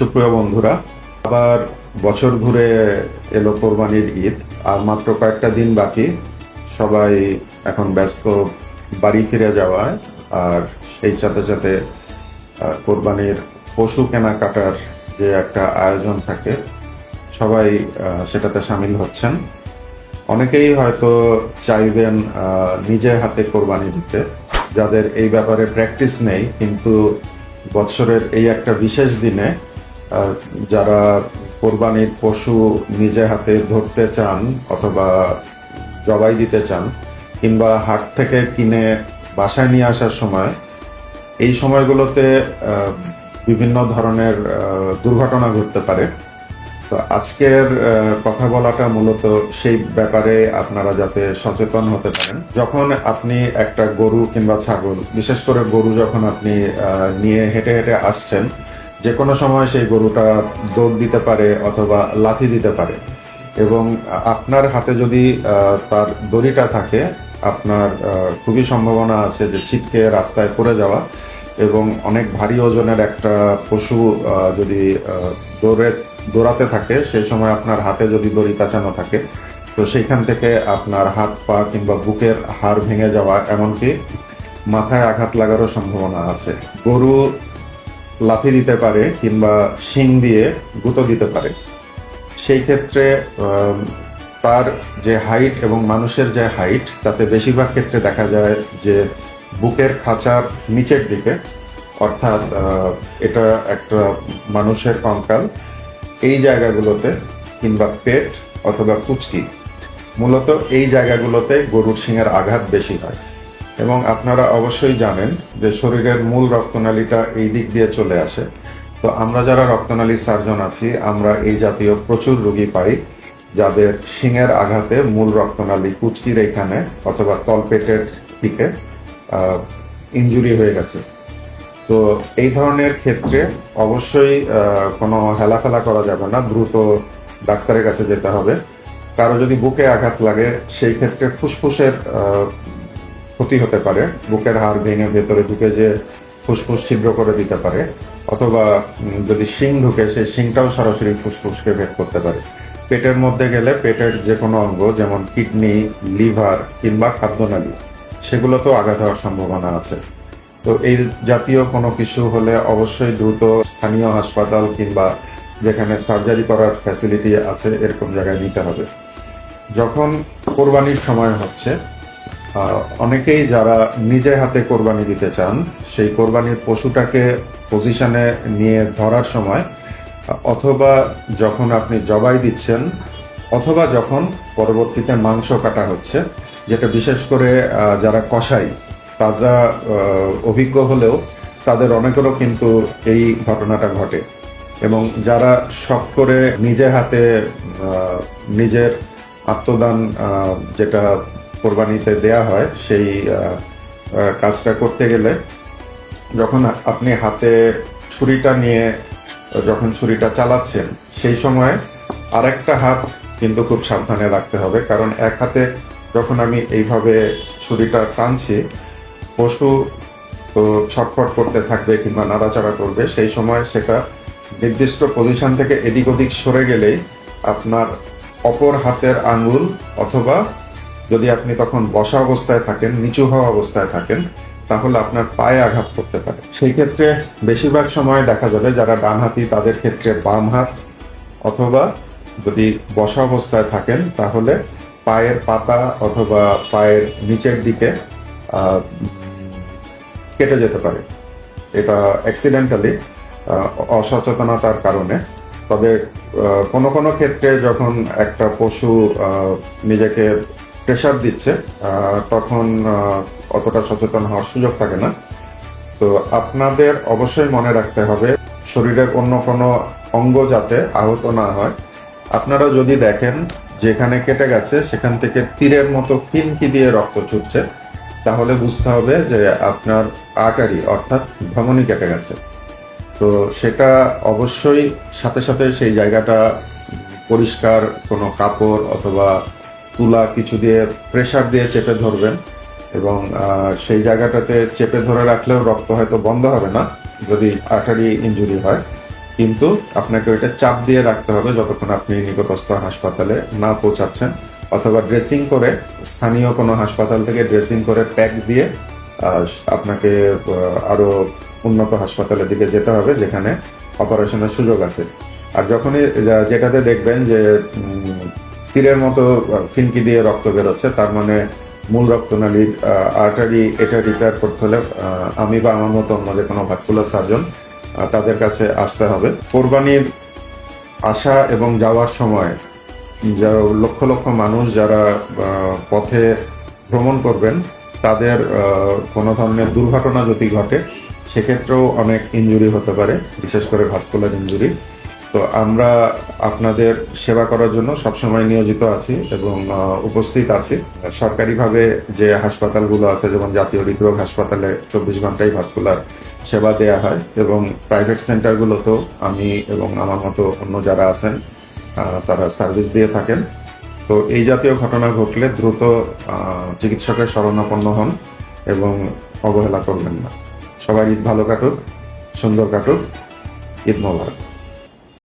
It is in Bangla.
সুপ্রিয় বন্ধুরা, আবার বছর ঘুরে এলো কোরবানির ঈদ, আর মাত্র কয়েকটা দিন বাকি। সবাই এখন ব্যস্ত বাড়ি ফিরে যাওয়ায়, আর সেই সাথে সাথে কোরবানির পশু কেনাকাটার যে একটা আয়োজন থাকে, সবাই সেটাতে সামিল হচ্ছেন। অনেকেই হয়তো চাইবেন নিজের হাতে কোরবানি দিতে, যাদের এই ব্যাপারে প্র্যাকটিস নেই, কিন্তু বৎসরের এই একটা বিশেষ দিনে যারা কোরবানির পশু নিজে হাতে ধরতে চান অথবা জবাই দিতে চান কিংবা হাট থেকে কিনে বাসায় নিয়ে আসার সময়, এই সময়গুলোতে বিভিন্ন ধরনের দুর্ঘটনা ঘটতে পারে। তো আজকের কথা বলাটা মূলত সেই ব্যাপারে আপনারা যাতে সচেতন হতে পারেন। যখন আপনি একটা গরু কিংবা ছাগল, বিশেষ করে গরু যখন আপনি নিয়ে হেঁটে হেঁটে আসছেন যে কোনো সময় সেই গরুটা দৌড় দিতে পারে অথবা লাথি দিতে পারে। এবং আপনার হাতে যদি তার দড়িটা থাকে, আপনার খুবই সম্ভাবনা আছে যে ছিটকে রাস্তায় পড়ে যাওয়া এবং অনেক ভারী ওজনের একটা পশু যদি দৌড়ে, দৌড়াতে থাকে সেই সময় আপনার হাতে যদি দড়ি কাঁচানো থাকে, তো সেইখান থেকে আপনার হাত পা কিংবা বুকের হাড় ভেঙে যাওয়া এমনকি মাথায় আঘাত লাগারও সম্ভাবনা আছে। গরু লাথি দিতে পারে কিংবা শিং দিয়ে গুঁতো দিতে পারে। সেই ক্ষেত্রে তার যে হাইট এবং মানুষের যে হাইট তাতে বেশিরভাগ ক্ষেত্রে দেখা যায় যে বুকের খাঁচার নিচের দিকে, অর্থাৎ এটা একটা মানুষের কঙ্কাল, এই জায়গাগুলোতে কিংবা পেট অথবা কুচকি। মূলত এই জায়গাগুলোতে গরুর শিঙের আঘাত বেশি হয়। এবং আপনারা অবশ্যই জানেন যে শরীরের মূল রক্তনালীটা এই দিক দিয়ে চলে আসে। তো আমরা যারা রক্তনালী সার্জন আছি, আমরা এই জাতীয় প্রচুর রোগী পাই যাদের শিঙের আঘাতে মূল রক্তনালী কুচকির এখানে অথবা তলপেটের দিকে ইনজুরি হয়ে গেছে। তো এই ধরনের ক্ষেত্রে অবশ্যই কোনো হেলাফেলা করা যাবে না, দ্রুত ডাক্তারের কাছে যেতে হবে। কারও যদি বুকে আঘাত লাগে, সেই ক্ষেত্রে ফুসফুসের ক্ষতি হতে পারে। বুকের হাড় ভেঙে ভেতরে ঢুকে যে ফুসফুস ছিদ্র করে দিতে পারে, অথবা যদি শিং ঢুকে, সেই শিংটাও সরাসরি ফুসফুসকে ভেদ করতে পারে। পেটের মধ্যে গেলে পেটের যে কোনো অঙ্গ, যেমন কিডনি, লিভার কিংবা খাদ্যনালী, সেগুলোতেও আঘাত হওয়ার সম্ভাবনা আছে। তো এই জাতীয় কোনো কিছু হলে অবশ্যই দ্রুত স্থানীয় হাসপাতাল কিংবা যেখানে সার্জারি করার ফ্যাসিলিটি আছে, এরকম জায়গায় নিতে হবে। যখন কোরবানির সময় হচ্ছে অনেকেই যারা নিজে হাতে কোরবানি দিতে চান, সেই কোরবানির পশুটাকে পজিশনে নিয়ে ধরার সময়, অথবা যখন আপনি জবাই দিচ্ছেন, অথবা যখন পরবর্তীতে মাংস কাটা হচ্ছে, যেটা বিশেষ করে যারা কষাই তারা অভিজ্ঞ হলেও তাদের অনেকেরও কিন্তু এই ঘটনাটা ঘটে। এবং যারা শখ করে নিজে হাতে নিজের আত্মদান যেটা কোরবানিতে দেয়া হয়, সেই কাজটা করতে গেলে যখন আপনি হাতে ছুরিটা নিয়ে, যখন ছুরিটা চালাচ্ছেন, সেই সময় আরেকটা হাত কিন্তু খুব সাবধানে রাখতে হবে। কারণ এক হাতে যখন আমি এইভাবে ছুরিটা টানছি, পশু ছটফট করতে থাকবে কিংবা নাড়াচাড়া করবে, সেই সময় সেটা নির্দিষ্ট পজিশন থেকে এদিক ওদিক সরে গেলেই আপনার অপর হাতের আঙ্গুল অথবা যদি আপনি তখন বসা অবস্থায় থাকেন, নিচু হওয়া অবস্থায় থাকেন, তাহলে আপনার পায়ে আঘাত করতে পারে। সেই ক্ষেত্রে বেশিরভাগ সময় দেখা যাবে যারা ডানহাতি তাদের ক্ষেত্রে বাম হাত, অথবা যদি বসা অবস্থায় থাকেন, তাহলে পায়ের পাতা অথবা পায়ের নিচের দিকে কেটে যেতে পারে। এটা অ্যাক্সিডেন্টালি অসচেতনতার কারণে। তবে কোনো কোনো ক্ষেত্রে যখন একটা পশু নিজেকে প্রেশার দিচ্ছে তখন অতটা সচেতন হওয়ার সুযোগ থাকে না। তো আপনাদের অবশ্যই মনে রাখতে হবে, শরীরের অন্য কোনো অঙ্গ যাতে আহত না হয়। আপনারা যদি দেখেন যেখানে কেটে গেছে, সেখান থেকে তীরের মতো ফিনকি দিয়ে রক্ত ছুটছে, তাহলে বুঝতে হবে যে আপনার আর্টারি অর্থাৎ ধমনী কেটে গেছে। তো সেটা অবশ্যই সাথে সাথে সেই জায়গাটা পরিষ্কার, কোনো কাপড় অথবা তুলা কিছু দিয়ে প্রেশার দিয়ে চেপে ধরবেন এবং সেই জায়গাটাতে চেপে ধরে রাখলেও রক্ত হয়তো বন্ধ হবে না, যদি আটারি ইনজুরি হয়। কিন্তু আপনাকে ওইটা চাপ দিয়ে রাখতে হবে যতক্ষণ আপনি নিকটস্থ হাসপাতালে না পৌঁছাচ্ছেন অথবা ড্রেসিং করে, স্থানীয় কোনো হাসপাতাল থেকে ড্রেসিং করে প্যাক দিয়ে আপনাকে আরও উন্নত হাসপাতালের দিকে যেতে হবে যেখানে অপারেশনের সুযোগ আছে। আর যখনই যেটাতে দেখবেন যে তীরের মতো ফিনকি দিয়ে রক্ত বেরোচ্ছে, তার মানে মূল রক্তনালীর আর্টারি এটা রিপেয়ার করতে হলে আমি বা আমার মতো অন্য যে কোনো ভাস্কুলার সার্জন তাদের কাছে আসতে হবে। কোরবানির আসা এবং যাওয়ার সময় যারা লক্ষ লক্ষ মানুষ যারা পথে ভ্রমণ করবেন, তাদের কোনো ধরনের দুর্ঘটনা যদি ঘটে, সেক্ষেত্রেও অনেক ইনজুরি হতে পারে, বিশেষ করে ভাস্কুলার ইনজুরি তো আমরা আপনাদের সেবা করার জন্য সবসময় নিয়োজিত আছি এবং উপস্থিত আছি। সরকারিভাবে যে হাসপাতালগুলো আছে, যেমন জাতীয় হৃদরোগ হাসপাতালে চব্বিশ ঘন্টাই ভাস্কুলার সেবা দেয়া হয় এবং প্রাইভেট সেন্টারগুলোতেও আমি এবং আমার মতো অন্য যারা আছেন তারা সার্ভিস দিয়ে থাকেন। তো এই জাতীয় ঘটনা ঘটলে দ্রুত চিকিৎসকের শরণাপন্ন হন এবং অবহেলা করবেন না। সবাই ঈদ ভালো কাটুক, সুন্দর কাটুক, ঈদ মোবারক।